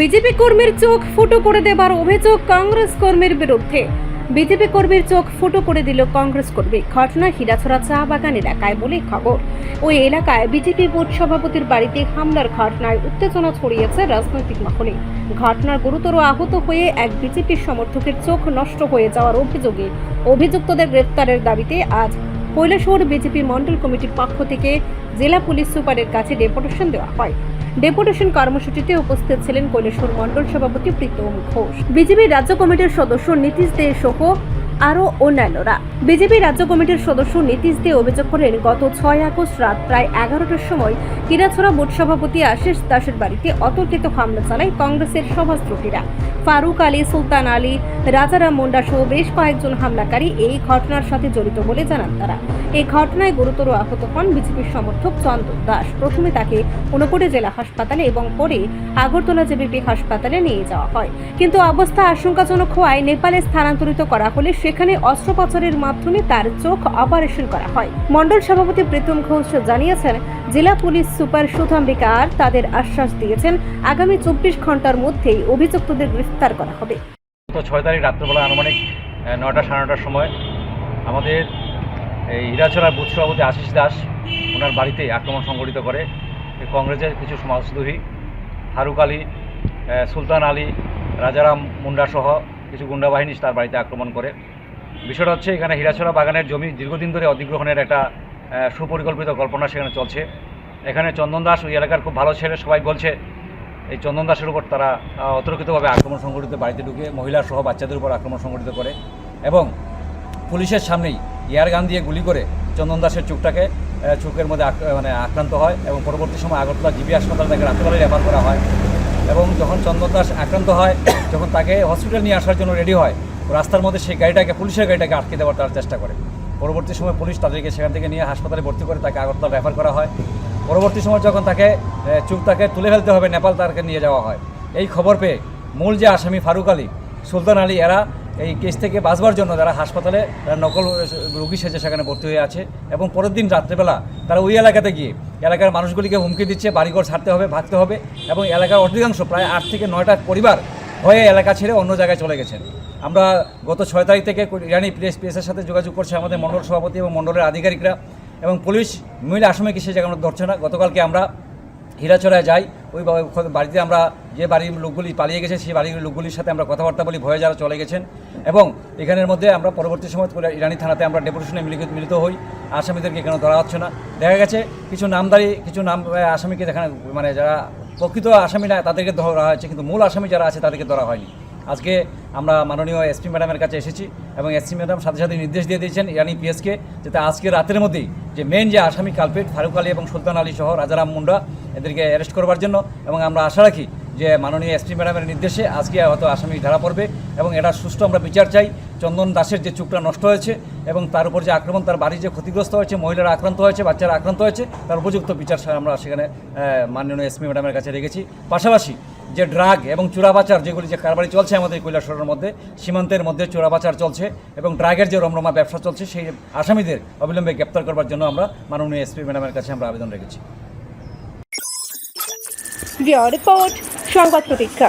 BJP কর্মীর চোখ ফুটো করে দেবার অভিযোগ কংগ্রেস কর্মীর বিরুদ্ধে। বিজেপি কর্মীর চোখ ফুটো করে দিল কংগ্রেস কর্মী। ঘটনা হীরাছড়া চা বাগান এলাকায় বলে খবর। ওই এলাকায় বিজেপি বুথ সভাপতির বাড়িতে হামলার ঘটনায় উত্তেজনা ছড়িয়েছে রাজনৈতিক মহলে। ঘটনার গুরুতর আহত হয়ে এক বিজেপির সমর্থকের চোখ নষ্ট হয়ে যাওয়ার অভিযোগে অভিযুক্তদের গ্রেফতারের দাবিতে আজ কৈলাসহর বিজেপি মণ্ডল কমিটির পক্ষ থেকে জেলা পুলিশ সুপারের কাছে ডেপুটেশন দেওয়া হয়। ডেপুটেশন কর্মসূচিতে উপস্থিত ছিলেন কৈলাসহর মণ্ডল সভাপতি প্রীতম ঘোষ। বিজেপি রাজ্য কমিটির সদস্য নীতিশ দে সহ আরও অন্যান্যরা। বিজেপি রাজ্য কমিটির সদস্য নীতিশ দে অভিযোগ করেন, গত ছয় আগস্ট রাত প্রায় এগারোটার সময় কিরাছড়া বুথ সভাপতি আশিস দাসের বাড়িতে অতর্কিত হামলা চালায় কংগ্রেসের সভাস্ত্রীরা ফারুক আলী, সুলতান আলী রাজারাম মুন্ডা সহ বেশ কয়েকজন হামলাকারী এই ঘটনার সাথে জড়িত বলে জানান তারা। এই ঘটনায় গুরুতর আহত হন বিজেপির সমর্থক চন্দন দাস। প্রথমে তাকে ঊনকোটি জেলা হাসপাতালে এবং পরে আগরতলা জেবিপি হাসপাতালে নিয়ে যাওয়া হয়। কিন্তু অবস্থা আশঙ্কাজনক হওয়ায় নেপালে স্থানান্তরিত করা হলে সেখানে অস্ত্রোপচারের মাধ্যমে তার চোখ অপারেশন করা হয়। মণ্ডল সভাপতি প্রীতম ঘোষ জানিয়েছেন, জেলা পুলিশ সুপার সুধাম্বিকা আর তাদের আশ্বাস দিয়েছেন, আগামী চব্বিশ ঘণ্টার মধ্যেই অভিযুক্তদের গ্রেফতার করা হবে। তো ছয় তারিখ রাত্রেবেলা আনুমানিক নয়টা সাড়ে নটার সময় আমাদের এই হীরাছড়ার বুথ সভাপতি আশিস দাস ওনার বাড়িতে আক্রমণ সংঘটিত করে। কংগ্রেসের কিছু সমাজদ্রোহী ফারুক আলী সুলতান আলী, রাজারাম মুন্ডা সহ কিছু গুন্ডা বাহিনী তার বাড়িতে আক্রমণ করে। বিষয়টা হচ্ছে এখানে হীরাছড়া বাগানের জমি দীর্ঘদিন ধরে অধিগ্রহণের একটা সুপরিকল্পিত কল্পনা সেখানে চলছে। এখানে চন্দন দাস ওই এলাকার খুব ভালো ছেলে, সবাই বলছে এই চন্দন দাসের উপর তারা অতর্কিতভাবে আক্রমণ সংঘটিত, বাড়িতে ঢুকে মহিলা সহ বাচ্চাদের উপর আক্রমণ সংঘটিত করে এবং পুলিশের সামনেই এয়ার গান দিয়ে গুলি করে চন্দন দাসের চোখটাকে চোখের মধ্যে মানে আক্রান্ত হয় এবং পরবর্তী সময় আগরতলা জিবি হাসপাতালে তাকে রাত্রেবেলায় রেফার করা হয় এবং যখন চন্দন দাস আক্রান্ত হয়, যখন তাকে হসপিটাল নিয়ে আসার জন্য রেডি হয়, রাস্তার মধ্যে সেই গাড়িটাকে, পুলিশের গাড়িটাকে আটকে দেওয়ার তার চেষ্টা করে। পরবর্তী সময় পুলিশ তাদেরকে সেখান থেকে নিয়ে হাসপাতালে ভর্তি করে তাকে আগরতলা রেফার করা হয়। পরবর্তী সময় যখন তাকে চুপ তাকে তুলে ফেলতে হবে, নেপাল তাকে নিয়ে যাওয়া হয়। এই খবর পেয়ে মূল যে আসামি ফারুক আলী, সুলতান আলী, এরা এই কেস থেকে বাঁচবার জন্য তারা হাসপাতালে, তারা নকল রোগী সেজে সেখানে ভর্তি হয়ে আছে এবং পরের দিন রাত্রেবেলা তারা ওই এলাকাতে গিয়ে, এলাকার মানুষগুলিকে হুমকি দিচ্ছে, বাড়িঘর ছাড়তে হবে, ভাগতে হবে এবং এলাকার অধিকাংশ প্রায় আট থেকে নয়টা পরিবার হয়ে এলাকা ছেড়ে অন্য জায়গায় চলে গেছেন। আমরা গত ছয় তারিখ থেকে ইরানি প্রেস, প্রেসের সাথে যোগাযোগ করছে আমাদের মণ্ডল সভাপতি এবং মণ্ডলের আধিকারিকরা। এবং পুলিশ মহিলা আসামিকে সে জায়গায় ধরছে না। গতকালকে আমরা হীরাচড়ায় যাই, ওই বাড়িতে আমরা যে বাড়ির লোকগুলি পালিয়ে গেছে, সেই বাড়ির লোকগুলির সাথে আমরা কথাবার্তা বলি, ভয়ে যারা চলে গেছেন। এবং এখানের মধ্যে আমরা পরবর্তী সময় ইরানি থানাতে আমরা ডেপুটেশনে মিলিত মিলিত হই। আসামিদেরকে কেন ধরা হচ্ছে না? দেখা গেছে কিছু নামদারি, কিছু নাম আসামিকে দেখানো মানে যারা প্রকৃত আসামি না, তাদেরকে ধরা হয়েছে। কিন্তু মূল আসামি যারা আছে, তাদেরকে ধরা হয়নি। আজকে আমরা মাননীয় এসপি ম্যাডামের কাছে এসেছি এবং এসপি ম্যাডাম সাথে সাথে নির্দেশ দিয়ে দিয়েছেন ইরানি পিএসকে যাতে আজকে রাতের মধ্যেই যে মেন যে আসামি কালপেট ফারুক আলী এবং সুলতান আলী সহ রাজারাম মুন্ডা এদেরকে অ্যারেস্ট করবার জন্য এবং আমরা আশা রাখি যে মাননীয় এসপি ম্যাডামের নির্দেশে আজকে হয়তো আসামি ধরা পড়বে এবং এটা সুষ্ঠু আমরা বিচার চাই। চন্দন দাসের যে চুকটা নষ্ট হয়েছে এবং তার উপর যে আক্রমণ, তার বাড়ি যে ক্ষতিগ্রস্ত হয়েছে, মহিলারা আক্রান্ত হয়েছে, বাচ্চারা আক্রান্ত হয়েছে, তার উপযুক্ত বিচার আমরা সেখানে মাননীয় এসপি ম্যাডামের কাছে রেখেছি। পাশাপাশি যে ড্রাগ এবং চোরাবাচার যেগুলি যে কারবারি চলছে আমাদের কৈলাসরের মধ্যে, সীমান্তের মধ্যে চোরাবাচার চলছে এবং ড্রাগের যে রমরমা ব্যবসা চলছে, সেই আসামিদের অবিলম্বে গ্রেপ্তার করবার জন্য আমরা মাননীয় এসপি ম্যাডামের কাছে আমরা আবেদন রেখেছি। রিপোর্ট, সংবাদ প্রতীক্ষা।